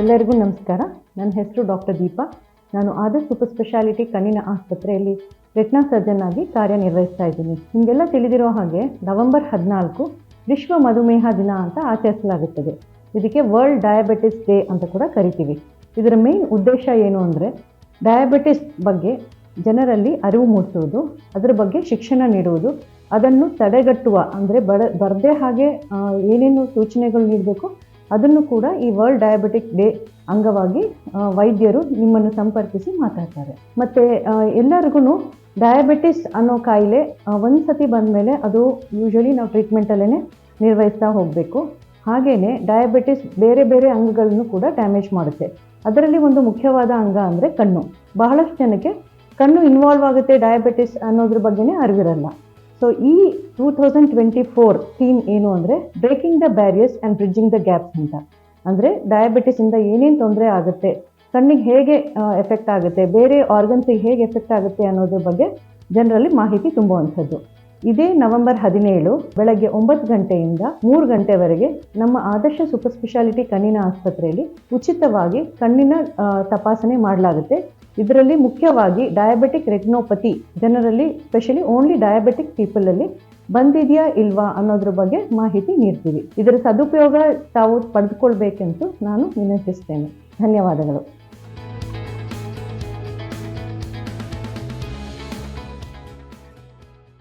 ಎಲ್ಲರಿಗೂ ನಮಸ್ಕಾರ. ನನ್ನ ಹೆಸರು ಡಾಕ್ಟರ್ ದೀಪಾ. ನಾನು ಆದರ್ಶ್ ಸೂಪರ್ ಸ್ಪೆಷಾಲಿಟಿ ಕಣ್ಣಿನ ಆಸ್ಪತ್ರೆಯಲ್ಲಿ ರೆಟ್ನಾ ಸರ್ಜನ್ ಆಗಿ ಕಾರ್ಯನಿರ್ವಹಿಸ್ತಾ ಇದ್ದೀನಿ. ನಿಮಗೆಲ್ಲ ತಿಳಿದಿರೋ ಹಾಗೆ ನವೆಂಬರ್ ಹದಿನಾಲ್ಕು ವಿಶ್ವ ಮಧುಮೇಹ ದಿನ ಅಂತ ಆಚರಿಸಲಾಗುತ್ತದೆ. ಇದಕ್ಕೆ ವರ್ಲ್ಡ್ ಡಯಾಬಿಟಿಸ್ ಡೇ ಅಂತ ಕೂಡ ಕರಿತೀವಿ. ಇದರ ಮೇನ್ ಉದ್ದೇಶ ಏನು ಅಂದರೆ ಡಯಾಬಿಟಿಸ್ ಬಗ್ಗೆ ಜನರಲ್ಲಿ ಅರಿವು ಮೂಡಿಸುವುದು, ಅದರ ಬಗ್ಗೆ ಶಿಕ್ಷಣ ನೀಡುವುದು, ಅದನ್ನು ತಡೆಗಟ್ಟುವ ಅಂದರೆ ಬಡ, ಬರದೇ ಹಾಗೆ ಏನೇನು ಸೂಚನೆಗಳು ನೀಡಬೇಕು ಅದನ್ನು ಕೂಡ ಈ ವರ್ಲ್ಡ್ ಡಯಾಬಿಟಿಕ್ ಡೇ ಅಂಗವಾಗಿ ವೈದ್ಯರು ನಿಮ್ಮನ್ನು ಸಂಪರ್ಕಿಸಿ ಮಾತಾಡ್ತಾರೆ. ಮತ್ತು ಎಲ್ಲರಿಗೂ ಡಯಾಬಿಟಿಸ್ ಅನ್ನೋ ಕಾಯಿಲೆ ಒಂದು ಸತಿ ಬಂದಮೇಲೆ ಅದು ಯೂಶ್ವಲಿ ನಾವು ಟ್ರೀಟ್ಮೆಂಟಲ್ಲೇ ನಿರ್ವಹಿಸ್ತಾ ಹೋಗಬೇಕು. ಹಾಗೆಯೇ ಡಯಾಬಿಟಿಸ್ ಬೇರೆ ಬೇರೆ ಅಂಗಗಳನ್ನು ಕೂಡ ಡ್ಯಾಮೇಜ್ ಮಾಡುತ್ತೆ. ಅದರಲ್ಲಿ ಒಂದು ಮುಖ್ಯವಾದ ಅಂಗ ಅಂದರೆ ಕಣ್ಣು. ಬಹಳಷ್ಟು ಜನಕ್ಕೆ ಕಣ್ಣು ಇನ್ವಾಲ್ವ್ ಆಗುತ್ತೆ ಡಯಾಬಿಟಿಸ್ ಅನ್ನೋದ್ರ ಬಗ್ಗೆನೇ ಅರಿವಿರಲ್ಲ. ಸೊ ಈ two thousand twenty four theme ಏನು ಅಂದರೆ breaking the barriers and bridging the gaps ಅಂತ. ಅಂದರೆ ಡಯಾಬಿಟಿಸಿಂದ ಏನೇನು ತೊಂದರೆ ಆಗುತ್ತೆ, ಕಣ್ಣಿಗೆ ಹೇಗೆ ಎಫೆಕ್ಟ್ ಆಗುತ್ತೆ, ಬೇರೆ ಆರ್ಗನ್ಸಿಗೆ ಹೇಗೆ ಎಫೆಕ್ಟ್ ಆಗುತ್ತೆ ಅನ್ನೋದ್ರ ಬಗ್ಗೆ ಜನರಲ್ಲಿ ಮಾಹಿತಿ ತುಂಬುವಂಥದ್ದು. ಇದೇ ನವೆಂಬರ್ ಹದಿನೇಳು ಬೆಳಗ್ಗೆ ಒಂಬತ್ತು ಗಂಟೆಯಿಂದ ಮೂರು ಗಂಟೆವರೆಗೆ ನಮ್ಮ ಆದರ್ಶ ಸೂಪರ್ ಸ್ಪೆಷಾಲಿಟಿ ಕಣ್ಣಿನ ಆಸ್ಪತ್ರೆಯಲ್ಲಿ ಉಚಿತವಾಗಿ ಕಣ್ಣಿನ ತಪಾಸಣೆ ಮಾಡಲಾಗುತ್ತೆ. ಇದರಲ್ಲಿ ಮುಖ್ಯವಾಗಿ ಡಯಾಬೆಟಿಕ್ ರೆಟಿನೋಪತಿ ಜನರಲ್ಲಿ ಸ್ಪೆಷಲಿ ಓನ್ಲಿ ಡಯಾಬೆಟಿಕ್ ಪೀಪಲಲ್ಲಿ ಬಂದಿದೆಯಾ ಇಲ್ವಾ ಅನ್ನೋದ್ರ ಬಗ್ಗೆ ಮಾಹಿತಿ ನೀಡ್ತೀವಿ. ಇದರ ಸದುಪಯೋಗ ತಾವು ಪಡೆದುಕೊಳ್ಬೇಕೆಂದು ನಾನು ವಿನಂತಿಸ್ತೇನೆ. ಧನ್ಯವಾದಗಳು.